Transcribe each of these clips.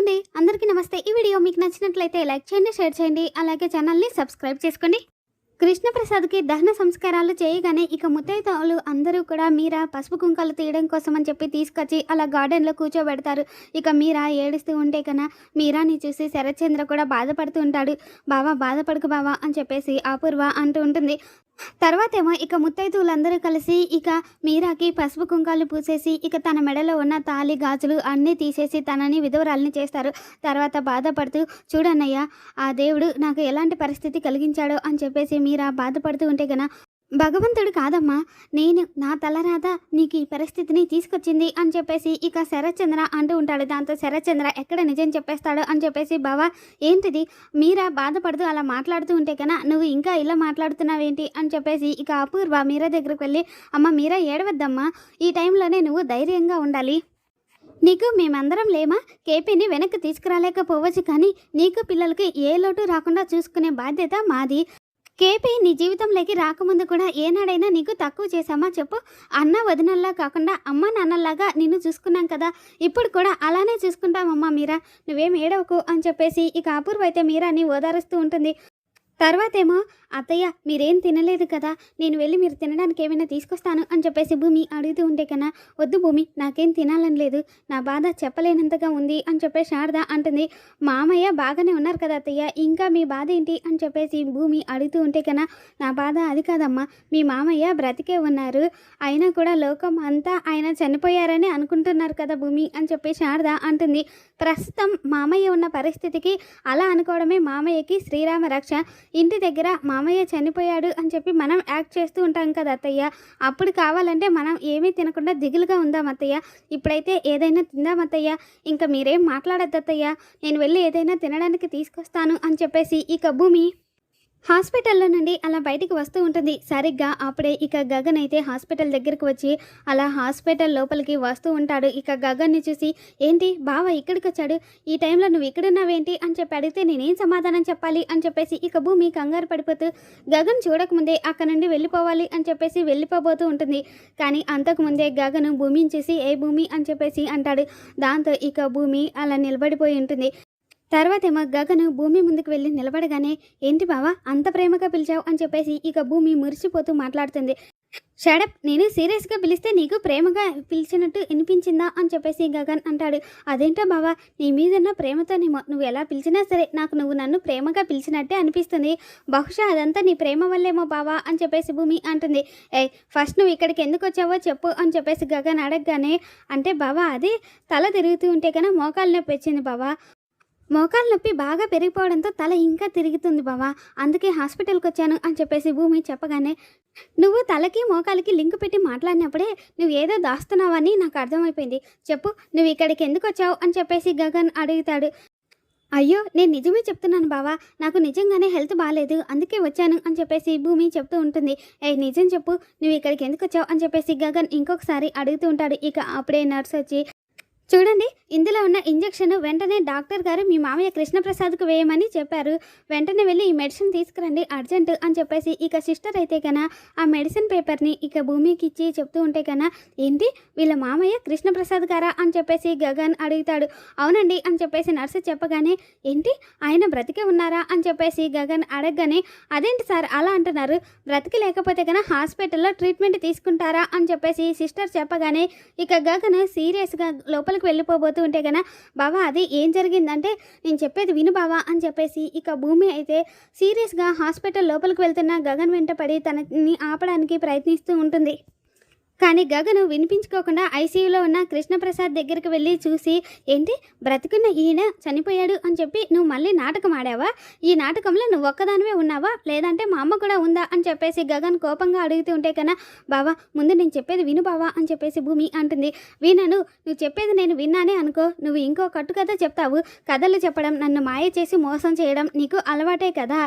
అండి. అందరికీ నమస్తే. ఈ వీడియో మీకు నచ్చినట్లయితే లైక్ చేయండి షేర్ చేయండి. అలాగే ఛానల్ని సబ్స్క్రైబ్ చేసుకోండి. కృష్ణప్రసాద్కి దహన సంస్కారాలు చేయగానే ఇక ముత్తైతాలు అందరూ కూడా మీరా పసుపు కుంకాలు తీయడం కోసం అని చెప్పి తీసుకొచ్చి అలా గార్డెన్లో కూర్చోబెడతారు. ఇక మీరా ఏడుస్తూ ఉంటే కన్నా మీరాని చూసి శరత్చంద్ర కూడా బాధపడుతూ ఉంటాడు. బావా బాధపడకు బావా అని చెప్పేసి అపూర్వ అంటూ ఉంటుంది. తర్వాత ఏమో ఇక ముత్తైదువులందరూ కలిసి ఇక మీరాకి పసుపు కుంకాలు పూసేసి ఇక తన మెడలో ఉన్న తాళి గాజులు అన్నీ తీసేసి తనని విధవరాలని చేస్తారు. తర్వాత బాధపడుతూ చూడన్నయ్య ఆ దేవుడు నాకు ఎలాంటి పరిస్థితి కలిగించాడో అని చెప్పేసి మీరా బాధపడుతూ ఉంటే గన భగవంతుడు కాదమ్మా. నేను నా తలరాత నీకు ఈ పరిస్థితిని తీసుకొచ్చింది అని చెప్పేసి ఇక శరత్చంద్ర అంటూ ఉంటాడు. దాంతో శరత్చంద్ర ఎక్కడ నిజం చెప్పేస్తాడు అని చెప్పేసి బావా ఏంటిది? మీరా బాధపడుతూ అలా మాట్లాడుతూ ఉంటే కన్నా నువ్వు ఇంకా ఇలా మాట్లాడుతున్నావేంటి? అని చెప్పేసి ఇక అపూర్వ మీరా దగ్గరికి వెళ్ళి అమ్మ మీరా ఏడవద్దమ్మా. ఈ టైంలోనే నువ్వు ధైర్యంగా ఉండాలి. నీకు మేమందరం లేమా? కేపీని వెనక్కి తీసుకురాలేకపోవచ్చు కానీ నీకు పిల్లలకి ఏ లోటు రాకుండా చూసుకునే బాధ్యత మాది. కేపీ నీ జీవితంలోకి రాకముందు కూడా ఏనాడైనా నీకు తక్కువ చేశామా చెప్పు. అన్న వదినల్లా కాకుండా అమ్మ నాన్నలాగా నిన్ను చూసుకున్నాం కదా. ఇప్పుడు కూడా అలానే చూసుకుంటామమ్మా మీరా. నువ్వేం ఏడవకు అని చెప్పేసి ఇక అపూర్వ అయితే మీరాని ఓదారుస్తూ ఉంటుంది. తర్వాతేమో అత్తయ్య మీరేం తినలేదు కదా? నేను వెళ్ళి మీరు తినడానికి ఏమైనా తీసుకొస్తాను అని చెప్పేసి భూమి అడుగుతూ ఉంటే కన్నా వద్దు భూమి నాకేం తినాలని లేదు. నా బాధ చెప్పలేనంతగా ఉంది అని చెప్పేసి శారద అంటుంది. మామయ్య బాగానే ఉన్నారు కదా అత్తయ్య ఇంకా మీ బాధ ఏంటి అని చెప్పేసి భూమి అడుగుతూ ఉంటే కన్నా నా బాధ అది కాదమ్మా మీ మామయ్య బ్రతికే ఉన్నారు. అయినా కూడా లోకం అంతా ఆయన చనిపోయారని అనుకుంటున్నారు కదా భూమి అని చెప్పి శారద అంటుంది. ప్రస్తుతం మామయ్య ఉన్న పరిస్థితికి అలా అనుకోవడమే మామయ్యకి శ్రీరామ రక్ష. ఇంటి దగ్గర మా మామయ్య చనిపోయాడు అని చెప్పి మనం యాక్ట్ చేస్తూ ఉంటాం కదా అత్తయ్య. అప్పుడు కావాలంటే మనం ఏమీ తినకుండా దిగులుగా ఉందాం అత్తయ్య. ఇప్పుడైతే ఏదైనా తిందాం అత్తయ్య. ఇంకా మీరేం మాట్లాడద్దు అత్తయ్య. నేను వెళ్ళి ఏదైనా తినడానికి తీసుకొస్తాను అని చెప్పేసి ఇక భూమి హాస్పిటల్లో నుండి అలా బయటికి వస్తూ ఉంటుంది. సరిగ్గా అప్పుడే ఇక గగన్ అయితే హాస్పిటల్ దగ్గరికి వచ్చి అలా హాస్పిటల్ లోపలికి వస్తూ ఉంటాడు. ఇక గగన్ని చూసి ఏంటి బావ ఇక్కడికి వచ్చాడు? ఈ టైంలో నువ్వు ఇక్కడున్నావేంటి? అని చెప్పి అడిగితే నేనేం సమాధానం చెప్పాలి? అని చెప్పేసి ఇక భూమి కంగారు పడిపోతూ గగన్ చూడకముందే అక్కడ నుండి వెళ్ళిపోవాలి? అని చెప్పేసి వెళ్ళిపోబోతూ ఉంటుంది. కానీ అంతకుముందే గగన్ భూమిని చూసి ఏ భూమి? అని చెప్పేసి అంటాడు. దాంతో ఇక భూమి అలా నిలబడిపోయి ఉంటుంది. తర్వాతేమో గగను భూమి ముందుకు వెళ్ళి నిలబడగానే ఏంటి బావా అంత ప్రేమగా పిలిచావు? అని చెప్పేసి ఇక భూమి మురిసిపోతూ మాట్లాడుతుంది. షడప్ నేను సీరియస్గా పిలిస్తే నీకు ప్రేమగా పిలిచినట్టు వినిపించిందా? అని చెప్పేసి గగన్ అంటాడు. అదేంటో బావా నీ మీదన్న ప్రేమతోనేమో నువ్వు ఎలా పిలిచినా సరే నాకు నువ్వు నన్ను ప్రేమగా పిలిచినట్టే అనిపిస్తుంది. బహుశా అదంతా నీ ప్రేమ వల్లేమో బావా? అని చెప్పేసి భూమి అంటుంది. ఏ ఫస్ట్ నువ్వు ఇక్కడికి ఎందుకు వచ్చావో చెప్పు అని చెప్పేసి గగన్ అడగగానే అంటే బావా అది తల తిరుగుతూ ఉంటే కన్నా మోకాలు నొప్పి వచ్చింది బావా. మోకాలు నొప్పి బాగా పెరిగిపోవడంతో తల ఇంకా తిరుగుతుంది బావా. అందుకే హాస్పిటల్కి వచ్చాను అని చెప్పేసి భూమి చెప్పగానే నువ్వు తలకి మోకాలికి లింక్ పెట్టి మాట్లాడినప్పుడే నువ్వు ఏదో దాస్తున్నావని నాకు అర్థమైపోయింది. చెప్పు నువ్వు ఇక్కడికి ఎందుకు వచ్చావు? అని చెప్పేసి గగన్ అడుగుతాడు. అయ్యో నేను నిజమే చెప్తున్నాను బావా. నాకు నిజంగానే హెల్త్ బాగాలేదు అందుకే వచ్చాను అని చెప్పేసి భూమి చెప్తూ ఉంటుంది. ఏ నిజం చెప్పు. నువ్వు ఇక్కడికి ఎందుకు వచ్చావు? అని చెప్పేసి గగన్ ఇంకొకసారి అడుగుతూ ఉంటాడు. ఇక అప్పుడే నర్స్ వచ్చి చూడండి ఇందులో ఉన్న ఇంజెక్షన్ వెంటనే డాక్టర్ గారు మీ మామయ్య కృష్ణప్రసాద్కు వేయమని చెప్పారు. వెంటనే వెళ్ళి ఈ మెడిసిన్ తీసుకురండి అర్జెంట్ అని చెప్పేసి ఇక సిస్టర్ అయితే కన్నా ఆ మెడిసిన్ పేపర్ని ఇక భూమికి ఇచ్చి చెప్తూ ఉంటే కన్నా ఏంటి వీళ్ళ మామయ్య కృష్ణప్రసాద్ గారా? అని చెప్పేసి గగన్ అడుగుతాడు. అవునండి అని చెప్పేసి నర్సు చెప్పగానే ఏంటి ఆయన బ్రతికే ఉన్నారా? అని చెప్పేసి గగన్ అడగగానే అదేంటి సార్ అలా అంటున్నారు? బ్రతికి లేకపోతే కన్నా హాస్పిటల్లో ట్రీట్మెంట్ తీసుకుంటారా? అని చెప్పేసి సిస్టర్ చెప్పగానే ఇక గగన్ సీరియస్గా లోపలికి వెళ్ళిపోబోతూ ఉంటే కనుక బావా అది ఏం జరిగిందంటే నేను చెప్పేది విను బావా అని చెప్పేసి ఇక భూమి అయితే సీరియస్గా హాస్పిటల్ లోపలికి వెళ్తున్న గగన్ వెంట పడి తనని ఆపడానికి ప్రయత్నిస్తూ ఉంటుంది. కానీ గగను వినిపించుకోకుండా ఐసీయూలో ఉన్న కృష్ణప్రసాద్ దగ్గరికి వెళ్ళి చూసి ఏంటి? బ్రతికున్న ఈయన చనిపోయాడు అని చెప్పి నువ్వు మళ్ళీ నాటకం ఆడావా? ఈ నాటకంలో నువ్వు ఒక్కదానివే ఉన్నావా? లేదంటే మా అమ్మ కూడా ఉందా? అని చెప్పేసి గగన్ కోపంగా అడుగుతూ ఉంటే కన్నా బావా ముందు నేను చెప్పేది విను బావా అని చెప్పేసి భూమి అంటుంది. వినను నువ్వు చెప్పేది నేను విన్నానే అనుకో. నువ్వు ఇంకో కట్టు కథ చెప్తావు. కథలు చెప్పడం నన్ను మాయ చేసి మోసం చేయడం నీకు అలవాటే కదా.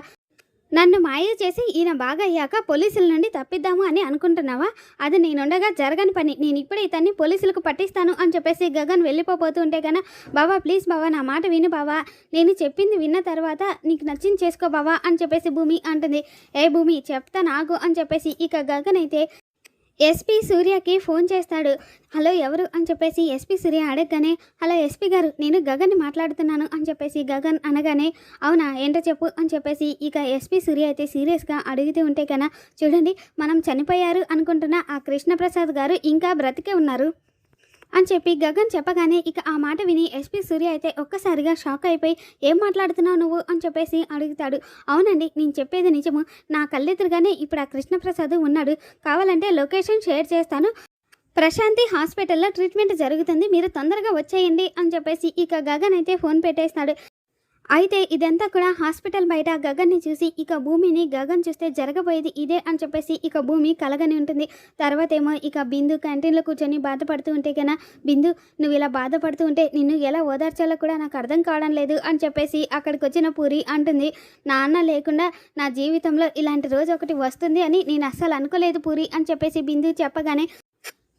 నన్ను మాయ చేసి ఈయన బాగా అయ్యాక పోలీసుల నుండి తప్పిద్దాము అని అనుకుంటున్నావా? అది నేనుండగా జరగని పని. నేను ఇప్పుడే ఇతన్ని పోలీసులకు పట్టిస్తాను అని చెప్పేసి గగన్ వెళ్ళిపోతుంటే ఉంటే బావా ప్లీజ్ బావా నా మాట విను బావా. నేను చెప్పింది విన్న తర్వాత నీకు నచ్చింది చేసుకో బావా అని చెప్పేసి భూమి అంటుంది. ఏ భూమి చెప్తా నాకు అని చెప్పేసి ఇక గగన్ అయితే ఎస్పీ సూర్యకి ఫోన్ చేస్తాడు. హలో ఎవరు? అని చెప్పేసి ఎస్పీ సూర్య అడగగానే హలో ఎస్పీ గారు నేను గగన్ని మాట్లాడుతున్నాను అని చెప్పేసి గగన్ అనగానే అవునా ఏంటో చెప్పు అని చెప్పేసి ఇక ఎస్పీ సూర్య అయితే సీరియస్గా అడుగుతూ ఉంటే కన్నా చూడండి మనం చనిపోయారు అనుకుంటున్న ఆ కృష్ణప్రసాద్ గారు ఇంకా బ్రతికే ఉన్నారు. అని చెప్పి గగన్ చెప్పగానే ఇక ఆ మాట విని ఎస్పీ సూర్య అయితే ఒక్కసారిగా షాక్ అయిపోయి ఏం మాట్లాడుతున్నావు నువ్వు? అని చెప్పేసి అడుగుతాడు. అవునండి నేను చెప్పేది నిజము. నా కళ్ళెదురుగానే ఇప్పుడు ఆ కృష్ణప్రసాద్ ఉన్నాడు. కావాలంటే లొకేషన్ షేర్ చేస్తాను. ప్రశాంతి హాస్పిటల్లో ట్రీట్మెంట్ జరుగుతుంది. మీరు తొందరగా వచ్చేయండి అని చెప్పేసి ఇక గగన్ అయితే ఫోన్ పెట్టేస్తాడు. అయితే ఇదంతా కూడా హాస్పిటల్ బయట గగన్ని చూసి ఇక భూమిని గగన్ చూస్తే జరగబోయేది ఇదే అని చెప్పేసి ఇక భూమి కలగని ఉంటుంది. తర్వాత ఏమో ఇక బిందు క్యాంటీన్లో కూర్చొని బాధపడుతూ ఉంటే కన్నా బిందు నువ్వు ఇలా బాధపడుతూ ఉంటే నిన్ను ఎలా ఓదార్చాలో కూడా నాకు అర్థం కావడం లేదు అని చెప్పేసి అక్కడికి వచ్చిన పూరి అంటుంది. నాన్న లేకుండా నా జీవితంలో ఇలాంటి రోజు ఒకటి వస్తుంది అని నేను అస్సలు అనుకోలేదు పూరి అని చెప్పేసి బిందు చెప్పగానే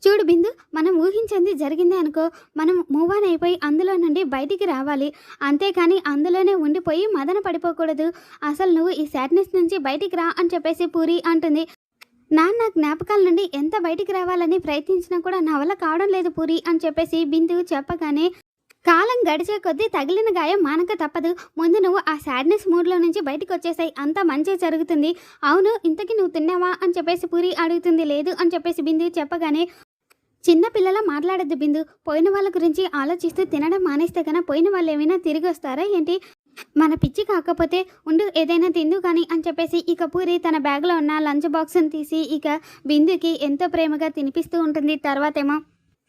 చూడు బిందు మనం ఊహించింది జరిగిందే అనుకో మనం మూవ్ ఆన్ అయిపోయి అందులో నుండి బయటికి రావాలి. అంతేకాని అందులోనే ఉండిపోయి మదన పడిపోకూడదు. అసలు నువ్వు ఈ సాడ్నెస్ నుంచి బయటికి రా అని చెప్పేసి పూరి అంటుంది. నాన్న జ్ఞాపకాల నుండి ఎంత బయటికి రావాలని ప్రయత్నించినా కూడా నా వల్ల కావడం లేదు పూరి అని చెప్పేసి బిందు చెప్పగానే కాలం గడిచే కొద్దీ తగిలిన గాయం మానక తప్పదు. ముందు నువ్వు ఆ సాడ్నెస్ మూడ్లో నుంచి బయటికి వచ్చేసాయి. అంతా మంచి జరుగుతుంది. అవును ఇంతకీ నువ్వు తిన్నావా? అని చెప్పేసి పూరి అడుగుతుంది. లేదు అని చెప్పేసి బిందు చెప్పగానే చిన్న పిల్లల మాట్లాడద్దు బిందు. పోయిన వాళ్ళ గురించి ఆలోచిస్తూ తినడం మానేస్తే కన్నా పోయిన వాళ్ళు ఏమైనా తిరిగి వస్తారా ఏంటి? మన పిచ్చి కాకపోతే ఉండు ఏదైనా తిందు కానీ అని చెప్పేసి ఇక పూరి తన బ్యాగ్లో ఉన్న లంచ్ బాక్స్ని తీసి ఇక బిందుకి ఎంతో ప్రేమగా తినిపిస్తూ ఉంటుంది. తర్వాతేమో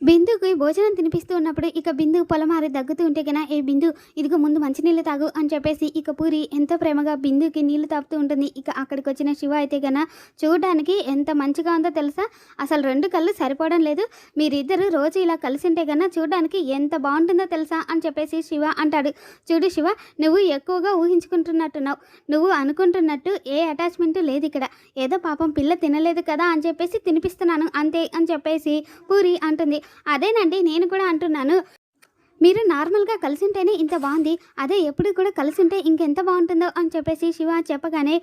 బిందుకి భోజనం తినిపిస్తూ ఉన్నప్పుడు ఇక బిందు పొలమారి దగ్గుతూ ఉంటే గన ఏ బిందు ఇదిగో ముందు మంచినీళ్ళు తాగు అని చెప్పేసి ఇక పూరి ఎంతో ప్రేమగా బిందుకి నీళ్ళు తాపుతూ ఉంటుంది. ఇక అక్కడికి వచ్చిన శివ అయితే గన చూడడానికి ఎంత మంచిగా ఉందో తెలుసా? అసలు రెండు కళ్ళు సరిపోవడం లేదు. మీరిద్దరు రోజు ఇలా కలిసి ఉంటే గన చూడడానికి ఎంత బాగుంటుందో తెలుసా? అని చెప్పేసి శివ అంటాడు. చూడు శివ నువ్వు ఎక్కువగా ఊహించుకుంటున్నట్టున్నావు. నువ్వు అనుకుంటున్నట్టు ఏ అటాచ్మెంట్ లేదు ఇక్కడ. ఏదో పాపం పిల్ల తినలేదు కదా అని చెప్పేసి తినిపిస్తున్నాను అంతే అని చెప్పేసి పూరి అంటుంది. అదేనండి నేను కూడా అంటున్నాను. మీరు నార్మల్గా కలిసింటేనే ఇంత బాగుంది అదే ఎప్పుడు కూడా కలిసి ఉంటే ఇంకెంత బాగుంటుందో అని చెప్పేసి శివ చెప్పగానే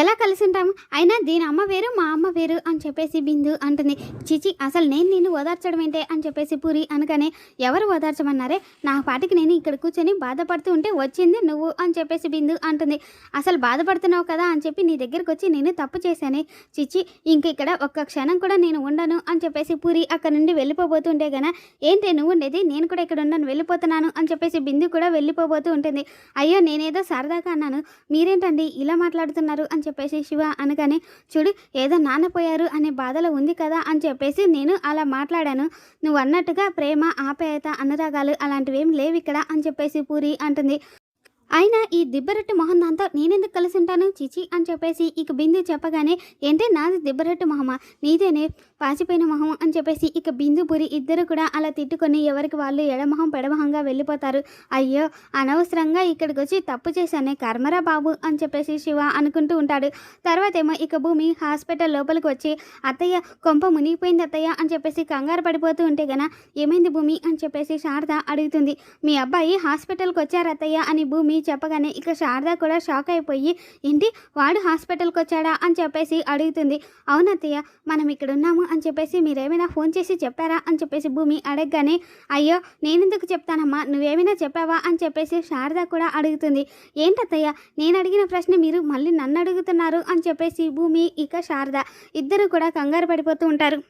ఎలా కలిసి ఉంటాము అయినా దీని అమ్మ వేరు మా అమ్మ వేరు అని చెప్పేసి బిందు అంటుంది. చిచి అసలు నేను నిన్ను ఓదార్చడం ఏంటే అని చెప్పేసి పూరి అనగానే ఎవరు ఓదార్చమన్నారే? నా పాటికి నేను ఇక్కడ కూర్చొని బాధపడుతూ ఉంటే వచ్చింది నువ్వు అని చెప్పేసి బిందు అంటుంది. అసలు బాధపడుతున్నావు కదా అని చెప్పి నీ దగ్గరకు వచ్చి నేను తప్పు చేశానే? చిచి ఇంక ఇక్కడ ఒక్క క్షణం కూడా నేను ఉండను అని చెప్పేసి పూరి అక్కడ నుండి వెళ్ళిపోబోతుంటే గన ఏంటి నువ్వు ఉండేది? నేను కూడా ఇక్కడ ఉండను వెళ్ళిపోతున్నాను అని చెప్పేసి బిందు కూడా వెళ్ళిపోబోతూ ఉంటుంది. అయ్యో నేనేదో సరదాగా అన్నాను. మీరేంటండి ఇలా మాట్లాడుతున్నారు అని చెప్పేసి శివ అనగానే చూడు ఏదో నానపోయారు అనే బాధలో ఉంది కదా అని చెప్పేసి నేను అలా మాట్లాడాను. నువ్వు అన్నట్టుగా ప్రేమ ఆప్యాయత అనురాగాలు అలాంటివి ఏం లేవు ఇక్కడ అని చెప్పేసి పూరి అంటుంది. అయినా ఈ దిబ్బరెట్టు మొహం దాంతో నేనెందుకు కలిసి ఉంటాను? చిచి అని చెప్పేసి ఇక బిందు చెప్పగానే ఏంటి నాది దిబ్బరెట్టు మొహమా? నీదేనే? పాచిపోయిన మొహం అని చెప్పేసి ఇక బిందుపురి ఇద్దరు కూడా అలా తిట్టుకొని ఎవరికి వాళ్ళు ఎడమొహం పెడమొహంగా వెళ్ళిపోతారు. అయ్యో అనవసరంగా ఇక్కడికి వచ్చి తప్పు చేశానే కర్మరా బాబు అని చెప్పేసి శివ అనుకుంటూ ఉంటాడు. తర్వాత ఏమో ఇక భూమి హాస్పిటల్ లోపలికి వచ్చి అత్తయ్య కొంప మునిగిపోయింది అత్తయ్య అని చెప్పేసి కంగారు పడిపోతూ ఉంటే గన ఏమైంది భూమి అని చెప్పేసి శారద అడుగుతుంది. మీ అబ్బాయి హాస్పిటల్కి వచ్చారు అత్తయ్య అని భూమి చెప్పగానే ఇక శారద కూడా షాక్ అయిపోయి ఏంటి వాడు హాస్పిటల్కి వచ్చాడా అని చెప్పేసి అడుగుతుంది. అవునత్తయ్య మనం ఇక్కడ ఉన్నాము అని చెప్పేసి మీరేమైనా ఫోన్ చేసి చెప్పారా అని చెప్పేసి భూమి అడగగానే అయ్యో నేనెందుకు చెప్తానమ్మా? నువ్వేమైనా చెప్పావా? అని చెప్పేసి శారద కూడా అడుగుతుంది. ఏంటత్తయ్య నేను అడిగిన ప్రశ్న మీరు మళ్ళీ నన్ను అడుగుతున్నారు అని చెప్పేసి భూమి ఇక శారద ఇద్దరు కూడా కంగారు పడిపోతూ ఉంటారు.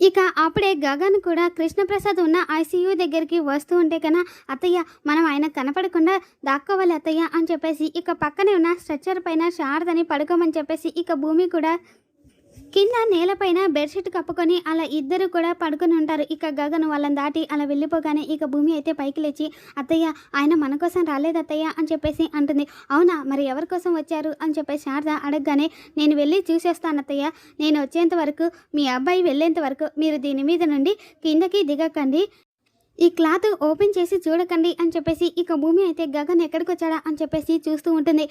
ఇక అప్పుడే గగన్ కూడా కృష్ణప్రసాద్ ఉన్న ఐసీయూ దగ్గరికి వస్తూ ఉంటే కన్నా అత్తయ్య మనం ఆయన కనపడకుండా దాక్కోవాలి అత్తయ్య అని చెప్పేసి ఇక పక్కనే ఉన్న స్ట్రెచ్చర్ పైన శారదని పడుకోమని చెప్పేసి ఇక భూమి కూడా కింద నేలపైన బెడ్షీట్ కప్పుకొని అలా ఇద్దరు కూడా పడుకొని ఉంటారు. ఇక గగన్ వాళ్ళని దాటి అలా వెళ్ళిపోగానే ఇక భూమి అయితే పైకి లేచి అత్తయ్య ఆయన మన కోసం రాలేదు అత్తయ్య అని చెప్పేసి అంటుంది. అవునా మరి ఎవరి కోసం వచ్చారు? అని చెప్పేసి శారద అడగగానే నేను వెళ్ళి చూసేస్తాను అత్తయ్య. నేను వచ్చేంత వరకు మీ అబ్బాయి వెళ్ళేంత వరకు మీరు దీని మీద నుండి కిందకి దిగకండి. ఈ క్లాత్ ఓపెన్ చేసి చూడకండి అని చెప్పేసి ఇక భూమి అయితే గగన్ ఎక్కడికి వచ్చాడా అని చెప్పేసి చూస్తూ ఉంటుంది.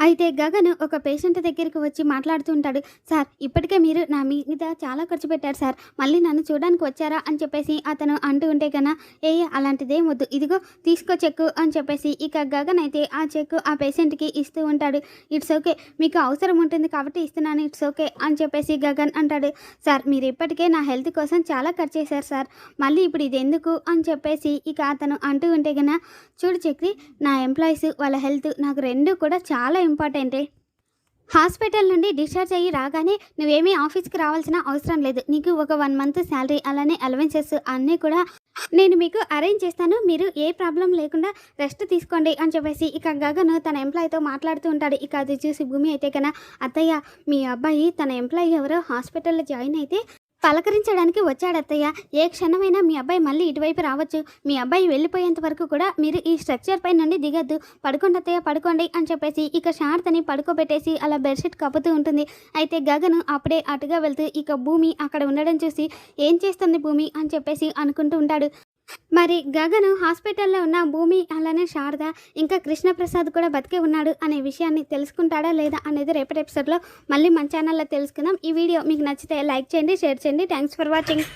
అయితే గగన్ ఒక పేషెంట్ దగ్గరికి వచ్చి మాట్లాడుతూ ఉంటాడు. సార్ ఇప్పటికే మీరు నా మీద చాలా ఖర్చు పెట్టారు సార్. మళ్ళీ నన్ను చూడడానికి వచ్చారా? అని చెప్పేసి అతను అంటూ ఉంటే కన్నా ఏ అలాంటిదేం వద్దు. ఇదిగో తీసుకో చెక్కు అని చెప్పేసి ఇక గగన్ అయితే ఆ చెక్కు ఆ పేషెంట్కి ఇస్తూ ఉంటాడు. It's okay. మీకు అవసరం ఉంటుంది కాబట్టి ఇస్తున్నాను. ఇట్స్ ఓకే అని చెప్పేసి గగన్ అంటాడు. సార్ మీరు ఇప్పటికే నా హెల్త్ కోసం చాలా ఖర్చు చేశారు సార్. మళ్ళీ ఇప్పుడు ఇది ఎందుకు? అని చెప్పేసి ఇక అతను అంటూ ఉంటే కన్నా చూడు చక్రి నా ఎంప్లాయీస్ వాళ్ళ హెల్త్ నాకు రెండు కూడా చాలా ఇంపార్టెంటే? హాస్పిటల్ నుండి డిశ్చార్జ్ అయ్యి రాగానే నువ్వేమీ ఆఫీస్కి రావాల్సిన అవసరం లేదు. నీకు ఒక వన్ మంత్ శాలరీ అలానే అలవెన్సెస్ అన్నీ కూడా నేను మీకు అరేంజ్ చేస్తాను. మీరు ఏ ప్రాబ్లం లేకుండా రెస్ట్ తీసుకోండి అని చెప్పేసి ఇక గగను తన ఎంప్లాయీతో మాట్లాడుతూ ఉంటాడు. ఇక అది చూసి భూమి అయితే కన్నా అత్తయ్య మీ అబ్బాయి తన ఎంప్లాయీ ఎవరో హాస్పిటల్లో జాయిన్ అయితే పలకరించడానికి వచ్చాడత్తయ్య ఏ క్షణమైనా మీ అబ్బాయి మళ్ళీ ఇటువైపు రావచ్చు. మీ అబ్బాయి వెళ్ళిపోయేంత వరకు కూడా మీరు ఈ స్ట్రక్చర్ పై నుండి దిగద్దు. పడుకోండి అత్తయ్య పడుకోండి అని చెప్పేసి ఇక శారదని పడుకోబెట్టేసి అలా బెడ్షీట్ కప్పుతూ ఉంటుంది. అయితే గగను అప్పుడే అటుగా వెళ్తూ ఇక భూమి అక్కడ ఉండడం చూసి ఏం చేస్తుంది భూమి? అని చెప్పేసి అనుకుంటూ ఉంటాడు. మరి గగను హాస్పిటల్లో ఉన్న భూమి అలానే శారద ఇంకా కృష్ణప్రసాద్ కూడా బతికే ఉన్నాడు అనే విషయాన్ని తెలుసుకుంటాడా లేదా అనేది రేపటి ఎపిసోడ్లో మళ్ళీ మన ఛానల్లో తెలుసుకుందాం. ఈ వీడియో మీకు నచ్చితే లైక్ చేయండి షేర్ చేయండి. Thanks for watching